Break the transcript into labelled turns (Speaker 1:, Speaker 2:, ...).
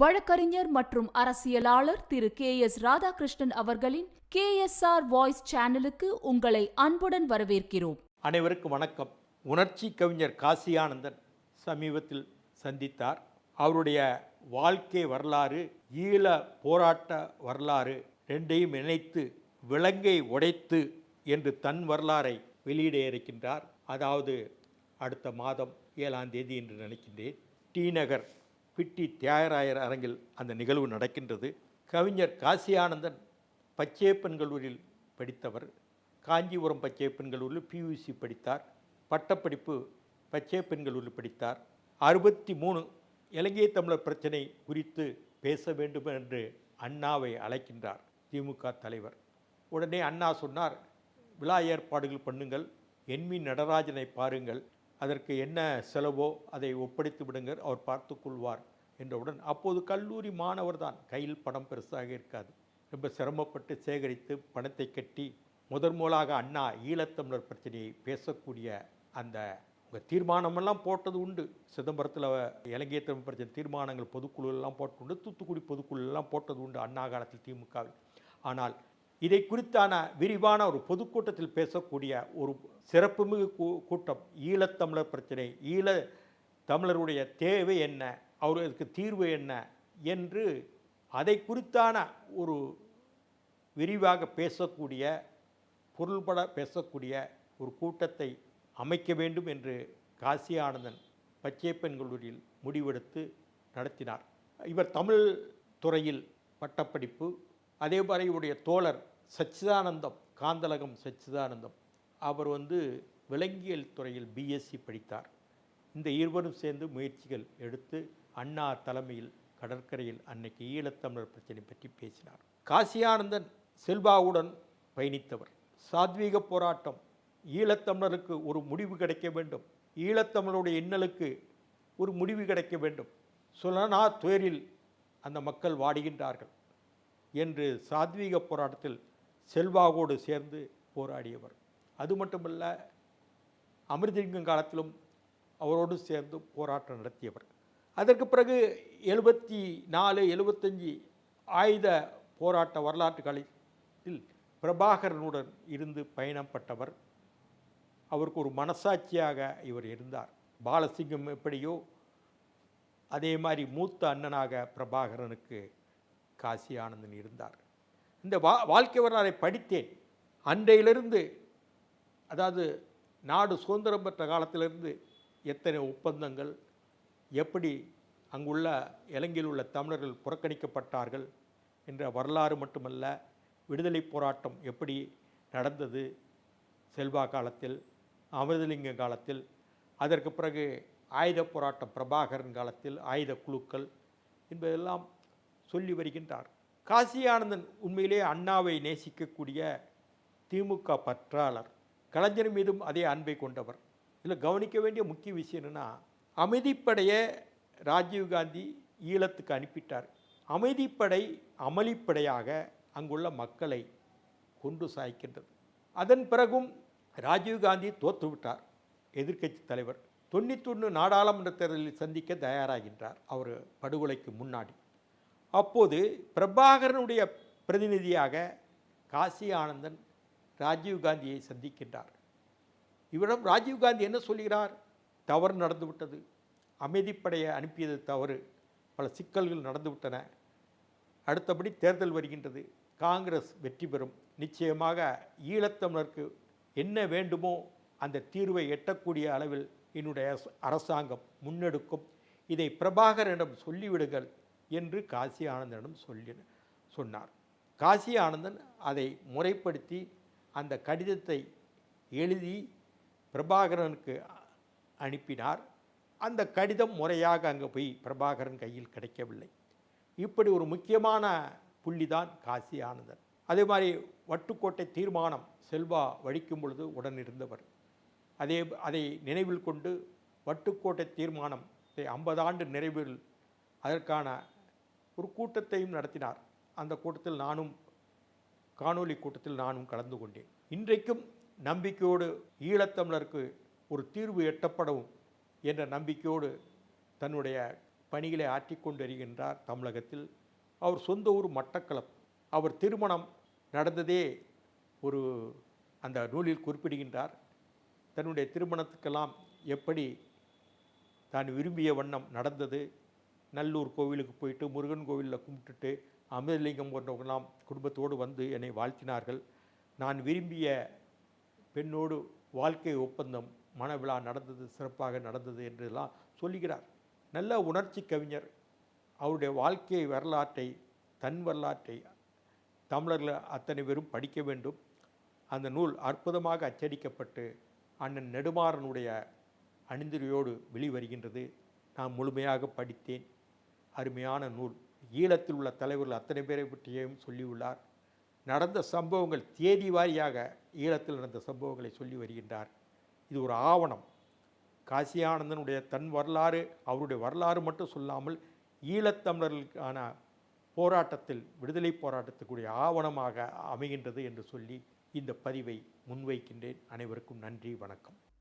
Speaker 1: வழக்கறிஞர் மற்றும் அரசியலாளர் திரு கே எஸ் ராதாகிருஷ்ணன் அவர்களின் கே எஸ் ஆர் வாய்ஸ் சேனலுக்கு உங்களை அன்புடன் வரவேற்கிறோம்.
Speaker 2: அனைவருக்கும் வணக்கம். உணர்ச்சி கவிஞர் காசியானந்தன் சமீபத்தில் சந்தித்தார். அவருடைய வாழ்க்கை வரலாறு ஈழ போராட்ட வரலாறு ரெண்டையும் இணைத்து விலங்கை உடைத்து என்று தன் வரலாறை வெளியிட இருக்கின்றார். அதாவது அடுத்த மாதம் ஏழாம் தேதி என்று நினைக்கின்றேன். டி நகர் பிட்டி தியாகராயர் அரங்கில் அந்த நிகழ்வு நடக்கின்றது. கவிஞர் காசியானந்தன் பச்சையப்பன் கல்லூரியில் படித்தவர். காஞ்சிபுரம் பச்சையப்பன் கல்லூரியில் பியூசி படித்தார். பட்டப்படிப்பு பச்சையப்பன் கல்லூரியில் படித்தார். அறுபத்தி மூணு இலங்கை தமிழர் பிரச்சனை குறித்து பேச வேண்டும் என்று அண்ணாவை அழைக்கின்றார் திமுக தலைவர். உடனே அண்ணா சொன்னார் விழா ஏற்பாடுகள் பண்ணுங்கள். என்மி நடராஜனை பாருங்கள். அதற்கு என்ன செலவோ அதை ஒப்படைத்து விடுங்கள் அவர் பார்த்து கொள்வார் என்றவுடன் அப்போது கல்லூரி மாணவர் தான் கையில் பணம் பெருசாக இருக்காது. ரொம்ப சிரமப்பட்டு சேகரித்து பணத்தை கட்டி முதன் முதலாக அண்ணா ஈழத்தமிழர் பிரச்சனையை பேசக்கூடிய அந்த உங்கள் தீர்மானமெல்லாம் போட்டது உண்டு. சிதம்பரத்தில் இலங்கை தமிழ் பிரச்சனை தீர்மானங்கள் பொதுக்குழுலாம் போட்டுண்டு தூத்துக்குடி பொதுக்குழுலாம் போட்டது உண்டு அண்ணா காலத்தில் திமுகவில். ஆனால் இதை குறித்தான விரிவான ஒரு பொதுக்கூட்டத்தில் பேசக்கூடிய ஒரு சிறப்புமிகு கூ- கூட்டம் ஈழத்தமிழர் பிரச்சனை ஈழ தமிழருடைய தேவை என்ன அவர்களுக்கு தீர்வு என்ன என்று அதை குறித்தான ஒரு விரிவாக பேசக்கூடிய பொருள்பட பேசக்கூடிய ஒரு கூட்டத்தை அமைக்க வேண்டும் என்று காசி ஆனந்தன் பச்சையப்பன் கல்லூரியில் முடிவெடுத்து நடத்தினார். இவர் தமிழ் துறையில் பட்டப்படிப்பு அதே மாதிரி இவருடைய தோழர் சச்சிதானந்தம் காந்தலகம் சச்சிதானந்தம். அவர் வந்து விலங்கியல் துறையில் பிஎஸ்சி படித்தார். இந்த இருவரும் சேர்ந்து முயற்சிகள் எடுத்து அண்ணா தலைமையில் கடற்கரையில் அன்னைக்கு ஈழத்தமிழர் பிரச்சனை பற்றி பேசினார். காசியானந்தன் செல்வாவுடன் பயணித்தவர். சாத்வீக போராட்டம். ஈழத்தமிழருக்கு ஒரு முடிவு கிடைக்க வேண்டும். ஈழத்தமிழருடைய இன்னலுக்கு ஒரு முடிவு கிடைக்க வேண்டும். சுலனா துயரில் அந்த மக்கள் வாடுகின்றார்கள். என்று சாத்வீக போராட்டத்தில் செல்வாவோடு சேர்ந்து போராடியவர். அது மட்டுமல்ல அமிர்தலிங்கம் காலத்திலும் அவரோடு சேர்ந்து போராட்டம் நடத்தியவர். அதற்கு பிறகு எழுபத்தி நாலு எழுபத்தஞ்சி ஆயுத போராட்ட வரலாற்று காலத்தில் பிரபாகரனுடன் இருந்து பயணப்பட்டவர் அவருக்கு ஒரு மனசாட்சியாக இவர் இருந்தார். பாலசிங்கம் எப்படியோ அதே மாதிரி மூத்த அண்ணனாக பிரபாகரனுக்கு காசி ஆனந்தன் இருந்தார். இந்த வா வாழ்க்கை வரலாறை படித்தேன். அன்றையிலிருந்து அதாவது நாடு சுதந்திரம் பெற்ற காலத்திலிருந்து எத்தனை ஒப்பந்தங்கள் எப்படி அங்குள்ள இலங்கையில் உள்ள தமிழர்கள் புறக்கணிக்கப்பட்டார்கள் என்ற வரலாறு மட்டுமல்ல விடுதலை போராட்டம் எப்படி நடந்தது செல்வா காலத்தில் அமிர்தலிங்க காலத்தில் அதற்கு பிறகு ஆயுத போராட்டம் பிரபாகரன் காலத்தில் ஆயுத குழுக்கள் என்பதெல்லாம் சொல்லி வருகின்றார். காசியானந்தன் உண்மையிலே அண்ணாவை நேசிக்கக்கூடிய திமுக பற்றாளர். கலைஞர் மீதும் அதே அன்பை கொண்டவர். இதில் கவனிக்க வேண்டிய முக்கிய விஷயம் என்னென்னா அமைதிப்படையை ராஜீவ்காந்தி ஈழத்துக்கு அனுப்பிட்டார். அமைதிப்படை அமளிப்படையாக அங்குள்ள மக்களை கொண்டு சாய்க்கின்றது. அதன் பிறகும் ராஜீவ்காந்தி தோற்றுவிட்டார் எதிர்க்கட்சி தலைவர் தொண்ணூத்தொன்று நாடாளுமன்ற தேர்தலில் சந்திக்க தயாராகின்றார். அவர் படுகொலைக்கு முன்னாடி. அப்போது பிரபாகரனுடைய பிரதிநிதியாக காசி ஆனந்தன் ராஜீவ்காந்தியை சந்திக்கின்றார். இவரிடம் ராஜீவ்காந்தி என்ன சொல்கிறார்? தவறு நடந்துவிட்டது. அமைதிப்படையை அனுப்பியது தவறு. பல சிக்கல்கள் நடந்துவிட்டன. அடுத்தபடி தேர்தல் வருகின்றது. காங்கிரஸ் வெற்றி பெறும். நிச்சயமாக ஈழத்தமிழருக்கு என்ன வேண்டுமோ அந்த தீர்வை எட்டக்கூடிய அளவில் என்னுடைய அரசாங்கம் முன்னெடுக்கும். இதை பிரபாகரனிடம் சொல்லிவிடுங்கள். என்று காசி ஆனந்தனிடம் சொல்லி சொன்னார். காசி ஆனந்தன் அதை முறைப்படுத்தி அந்த கடிதத்தை எழுதி பிரபாகரனுக்கு அனுப்பினார். அந்த கடிதம் முறையாக அங்கே போய் பிரபாகரன் கையில் கிடைக்கவில்லை. இப்படி ஒரு முக்கியமான புள்ளிதான் காசி ஆனந்தன். அதே மாதிரி வட்டுக்கோட்டை தீர்மானம் செல்வா வடிக்கும் பொழுது உடன் இருந்தவர். அதே அதை நினைவில் கொண்டு வட்டுக்கோட்டை தீர்மானம் ஐம்பது ஆண்டு நிறைவில் அதற்கான ஒரு கூட்டத்தையும் நடத்தினார். அந்த கூட்டத்தில் நானும் காணொளி கூட்டத்தில் நானும் கலந்து கொண்டேன். இன்றைக்கும் நம்பிக்கையோடு ஈழத்தமிழருக்கு ஒரு தீர்வு எட்டப்படவும் என்ற நம்பிக்கையோடு தன்னுடைய பணிகளை ஆற்றிக்கொண்டு வருகின்றார் தமிழகத்தில். அவர் சொந்த ஊர் மட்டக்களப்பு அவர் திருமணம் நடந்ததே ஒரு அந்த நூலில் குறிப்பிடுகின்றார். தன்னுடைய திருமணத்துக்கெல்லாம் எப்படி தான் விரும்பிய வண்ணம் நடந்தது நல்லூர் கோவிலுக்கு போயிட்டு முருகன் கோவிலில் கும்பிட்டுட்டு அமிர்தலிங்கம் போன்றவங்கெல்லாம் குடும்பத்தோடு வந்து என்னை வாழ்த்தினார்கள். நான் விரும்பிய பெண்ணோடு வாழ்க்கை ஒப்பந்தம் மனவிழா நடந்தது சிறப்பாக நடந்தது என்றெல்லாம் சொல்லுகிறார். நல்ல உணர்ச்சி கவிஞர். அவருடைய வாழ்க்கை வரலாற்றை தன் வரலாற்றை தமிழர்கள் அத்தனை பேரும் படிக்க வேண்டும். அந்த நூல் அற்புதமாக அச்சடிக்கப்பட்டு அண்ணன் நெடுமாறனுடைய அணிந்துரையோடு வெளிவருகின்றது. நான் முழுமையாக படித்தேன். அருமையான நூல். ஈழத்தில் உள்ள தலைவர்கள் அத்தனை பேரை பற்றியும் சொல்லியுள்ளார். நடந்த சம்பவங்கள் தேதி வாரியாக ஈழத்தில் நடந்த சம்பவங்களை சொல்லி வருகின்றார். இது ஒரு ஆவணம். காசியானந்தனுடைய தன் வரலாறு அவருடைய வரலாறு மட்டும் சொல்லாமல் ஈழத்தமிழர்களுக்கான போராட்டத்தில் விடுதலை போராட்டத்துக்குரிய ஆவணமாக அமைகின்றது என்று சொல்லி இந்த பதிவை முன்வைக்கின்றேன். அனைவருக்கும் நன்றி வணக்கம்.